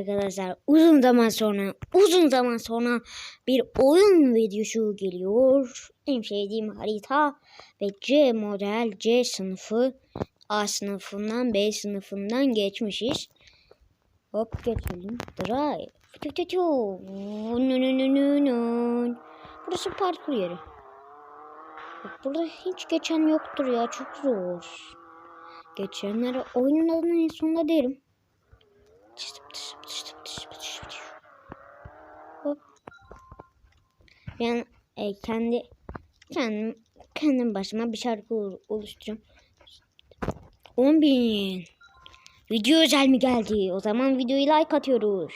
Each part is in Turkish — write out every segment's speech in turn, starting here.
Arkadaşlar uzun zaman sonra uzun zaman sonra bir oyun videosu geliyor. En sevdiğim harita ve C model C sınıfı A sınıfından B sınıfından geçmişiz. Hop geçelim. Drive. Tü tü tü. Burası parkur yeri. Burada hiç geçen yoktur ya çok zor. Geçenlere oyunun en sonunda derim. Hop. Ben e, kendi kendim kendim başıma bir şarkı ol- oluşturuyorum. 10 bin. Video özel mi geldi? O zaman videoyu like atıyoruz.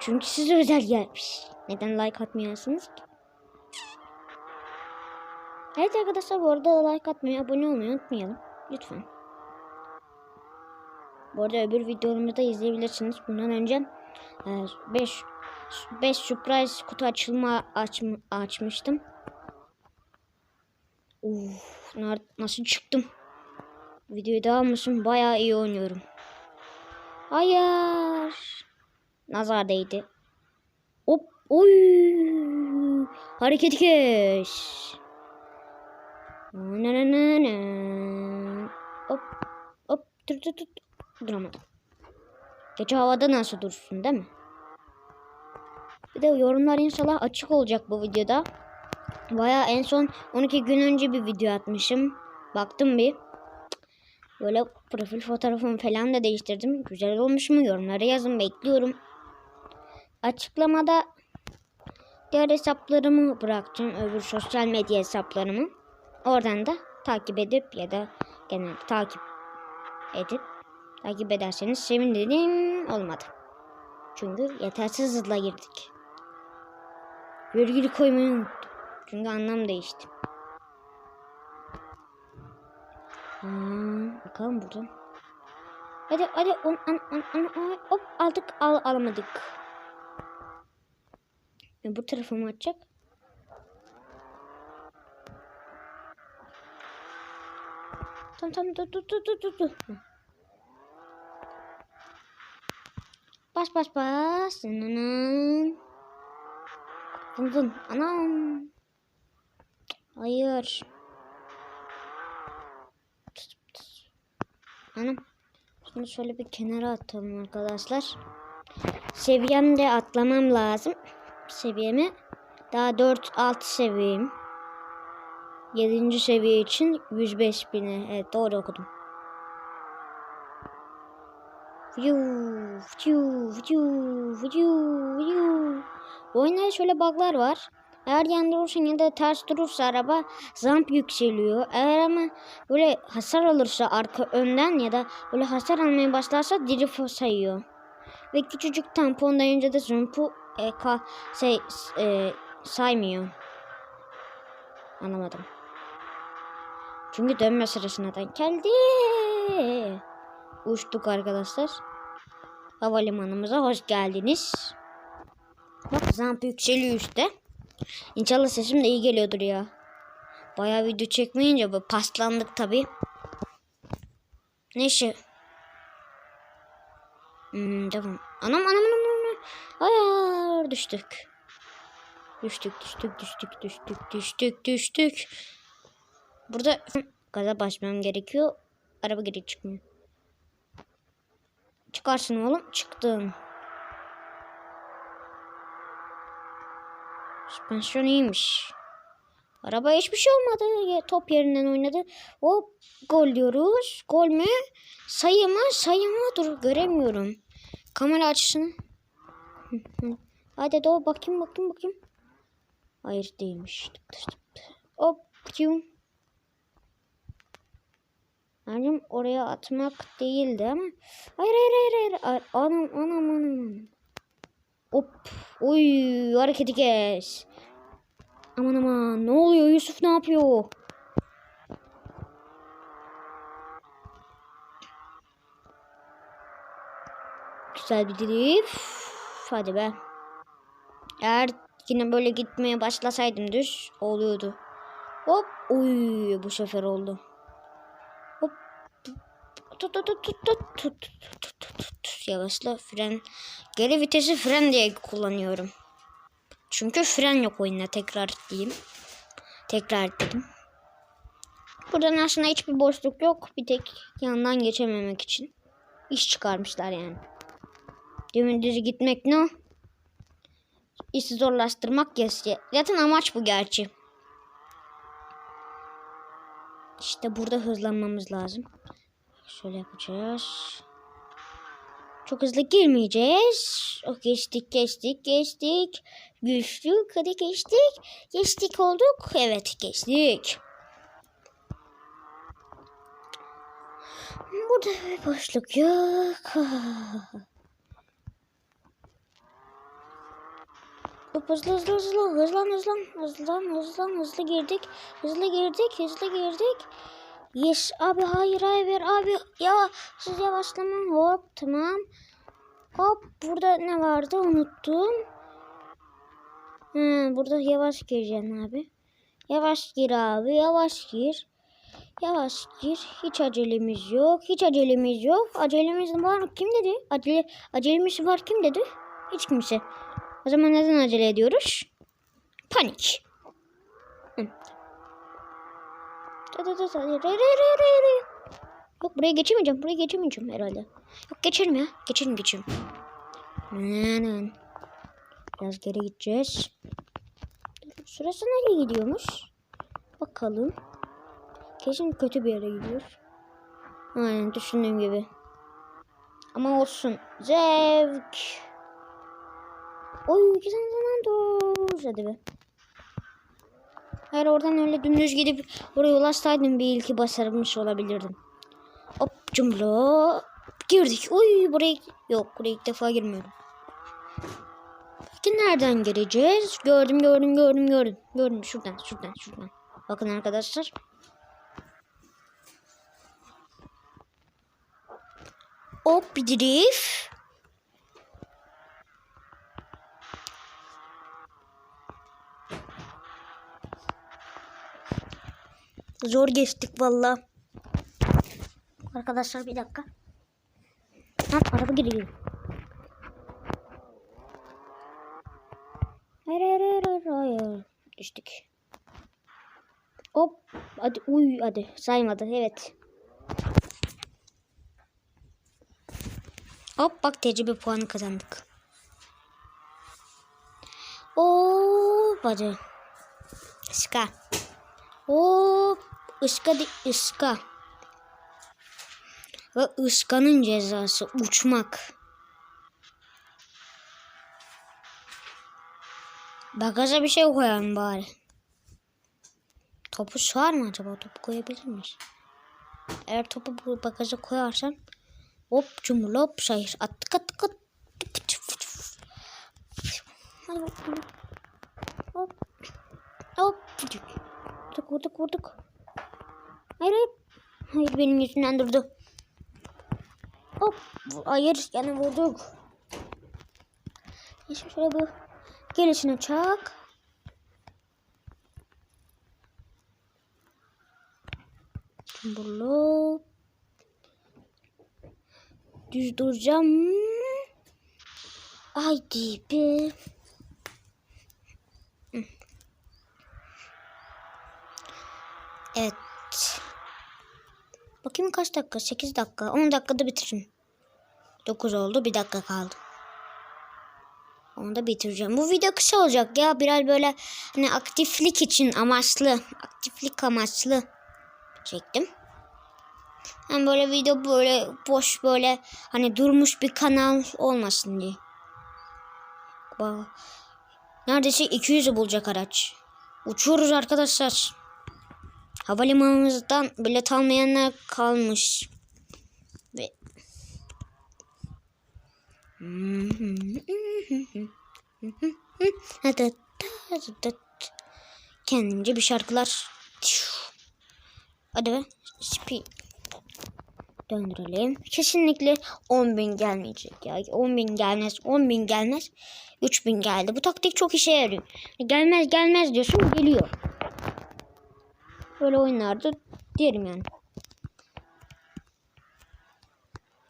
Çünkü size özel gelmiş. Neden like atmıyorsunuz ki? Evet arkadaşlar bu arada like atmayı, abone olmayı unutmayalım. Lütfen. Bu arada öbür videolarımı da izleyebilirsiniz. Bundan önce 5 5 surprise kutu açılma açm açmıştım. Uf, nasıl çıktım? Videoyu da almışım. Bayağı iyi oynuyorum. Hayır. Nazar değdi. Hop. Oy. Hareketi kes. Na na na na. Hop. Hop. Dur dur dur. Duramadım. Gece havada nasıl dursun değil mi? Bir de yorumlar inşallah açık olacak bu videoda. Baya en son 12 gün önce bir video atmışım. Baktım bir. Böyle profil fotoğrafımı falan da değiştirdim. Güzel olmuş mu? Yorumlara yazın bekliyorum. Açıklamada diğer hesaplarımı bırakacağım. Öbür sosyal medya hesaplarımı. Oradan da takip edip ya da genel takip edip takip ederseniz sevinirim. Olmadı. Çünkü yetersiz hızla girdik. Virgül koymayı unuttum. Çünkü anlam değişti. Hmm, bakalım buradan. Hadi hadi on, an, an, an, an, hop aldık al, alamadık. E, bu tarafı mı açacak? Tamam tamam dur dur dur dur dur dur. Hı. Bas bas bas. Nananın. Vın vın. Anam. Hayır. Anam. Şimdi şöyle bir kenara atalım arkadaşlar. Seviyemde atlamam lazım. Seviyemi. Daha 4-6 seviyem. 7. seviye için 105 bine. Evet doğru okudum. Fiu, fiu, fiu, fiu, fiu. Oyunda şöyle bug'lar var. Eğer yan durursan ya da ters durursa araba zamp yükseliyor. Eğer ama böyle hasar alırsa arka önden ya da böyle hasar almaya başlarsa drift sayıyor. Ve küçücük tampon dayınca da zampı e, ka, şey, e, saymıyor. Anlamadım. Çünkü dönme sırasına denk geldi. Uçtuk arkadaşlar. Havalimanımıza hoş geldiniz. Bak zamp yükseliyor işte. İnşallah sesim de iyi geliyordur ya. Bayağı video çekmeyince böyle paslandık tabi. Neyse. Hmm, tamam. Anam anam anam anam. Hayır düştük. Düştük düştük düştük düştük düştük düştük. Burada gaza basmam gerekiyor. Araba geri çıkmıyor. Çıkarsın oğlum. Çıktım. Süspansiyon iyiymiş. Araba hiçbir şey olmadı. Top yerinden oynadı. Hop gol diyoruz. Gol mü? Sayı mı? Sayı mı? Dur göremiyorum. Kamera hı. Hadi doğru bakayım bakayım bakayım. Hayır değilmiş. Hop. Piu. Annem oraya atmak değildi ama. Hayır hayır hayır hayır. Ay, Anam anam anam. Hop. Uy hareketi kes. Aman aman ne oluyor Yusuf ne yapıyor? Güzel bir drift. Hadi be. Eğer yine böyle gitmeye başlasaydım düz oluyordu. Hop. Uy bu sefer oldu. Tut tut tut tut tut tut tut tut tut tut. Yavaşla fren. Geri vitesi fren diye kullanıyorum. Çünkü fren yok oyunda tekrar diyeyim. Tekrar dedim. Buradan aslında hiçbir boşluk yok. Bir tek yandan geçememek için. İş çıkarmışlar yani. Dümdüz gitmek ne? İşi zorlaştırmak ya. Zaten amaç bu gerçi. İşte burada hızlanmamız lazım. Şöyle yapacağız. Çok hızlı girmeyeceğiz. Oh, geçtik, geçtik, geçtik. Geçtik, hadi geçtik. Geçtik olduk. Evet, geçtik. Burada bir boşluk yok. Hızlı hızlı hızlı hızlan hızlan hızlan hızlan hızlı girdik hızlı girdik hızlı girdik Yes abi hayır hayır abi. Ya siz yavaşlama hop tamam. Hop burada ne vardı? Unuttum. Hı, burada yavaş gireceğim abi. Yavaş gir abi yavaş gir. Yavaş gir. Hiç acelemiz yok hiç acelemiz yok. Acelemiz var. Kim dedi? Acele, acelemiz var. Kim dedi? Hiç kimse. O zaman neden acele ediyoruz? Panik. Da da da. Re, re, re, re, re. Yok buraya geçemeyeceğim. Buraya geçemeyeceğim herhalde. Yok geçerim ya. Geçerim geçerim. Aynen. Biraz geri gideceğiz. Sırası nereye gidiyormuş? Bakalım. Kesin kötü bir yere gidiyor. Aynen düşündüğüm gibi. Ama olsun. Zevk. Oy güzel zaman dur. Hadi be. Eğer oradan öyle dümdüz gidip oraya ulaşsaydım bir ilki başarmış olabilirdim. Hop cumlo. Girdik. Oy buraya yok buraya ilk defa girmiyorum. Peki nereden gireceğiz? Gördüm gördüm gördüm gördüm. Gördüm şuradan şuradan şuradan. Bakın arkadaşlar. Hop bir drift. Zor geçtik valla. Arkadaşlar bir dakika. Ha, araba giriyor. Hayır hayır hayır hayır. Düştük. Hop. Hadi uy hadi. Saymadı evet. Hop bak tecrübe puanı kazandık. Hop hadi. Ska. Hop ıska di ıska. Ve ıskanın cezası uçmak. Bagaja bir şey koyalım bari. Topu sığar mı acaba? Topu koyabilir miyiz? Eğer topu bu bagaja koyarsam hop cumhur hop şahir attık attık attık. Bakalım. Hop. Hop. Vurduk vurduk vurduk. Hayır hayır. Hayır benim yüzümden durdu. Hop. Hayır yani vurduk. Şimdi şöyle bu gelişine çak. Bunu düz duracağım. Haydi be. Evet. Bakayım kaç dakika? 8 dakika. 10 dakikada bitiririm. 9 oldu. 1 dakika kaldı. Onu da bitireceğim. Bu video kısa olacak ya. Biraz böyle hani aktiflik için amaçlı. Aktiflik amaçlı çektim. Hem böyle video böyle boş böyle hani durmuş bir kanal olmasın diye. Bak. Neredeyse 200'ü bulacak araç. Uçuyoruz arkadaşlar. Havalimanımızdan bilet almayanlar kalmış. Ve Kendimce bir şarkılar. Hadi be. Speed. Döndürelim. Kesinlikle 10.000 gelmeyecek ya. 10.000 gelmez. 10.000 gelmez. 3000 geldi. Bu taktik çok işe yarıyor. Gelmez gelmez diyorsun geliyor. Böyle oyunlarda derim yani.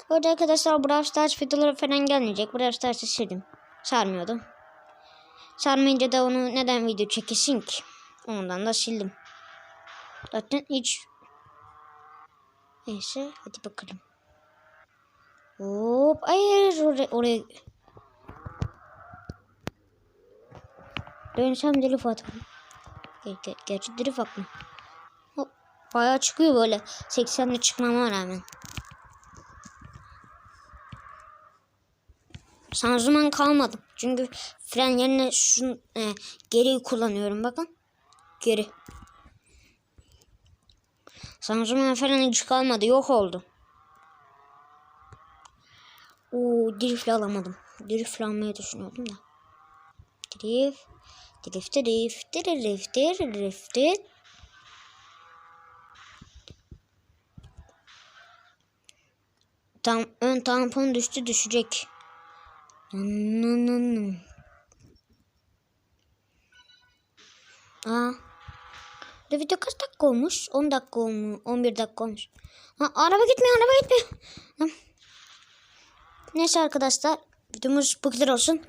Orada arkadaşlar Brawl Stars videoları falan gelmeyecek. Brawl Stars'ı sildim. Sarmıyordu. Sarmayınca da onu neden video çekesin ki? Ondan da sildim. Zaten hiç... Neyse hadi bakalım. Hop hayır oraya, oraya. Dönsem drift atalım. Ger ger gerçi drift atma. Bayağı çıkıyor böyle. 80'le çıkmama rağmen. Şanzıman kalmadı. Çünkü fren yerine şunu e, geriyi kullanıyorum bakın. Geri. Şanzıman falan hiç kalmadı. Yok oldu. Oo drift alamadım. Drift almayı düşünüyordum da. Drift. Drift drift drift drift drift. Tam ön tampon düştü düşecek. Aa. Bu video kaç dakika olmuş? 10 dakika olmuş. 11 dakika olmuş. Ha, araba gitmiyor, araba gitmiyor. Neyse arkadaşlar. Videomuz bu kadar olsun.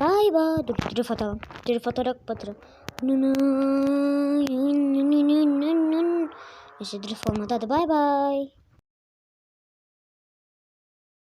Bay bay. Dur drift atalım. Drift atarak batıralım. Neyse drift olmadı. Hadi bay bay.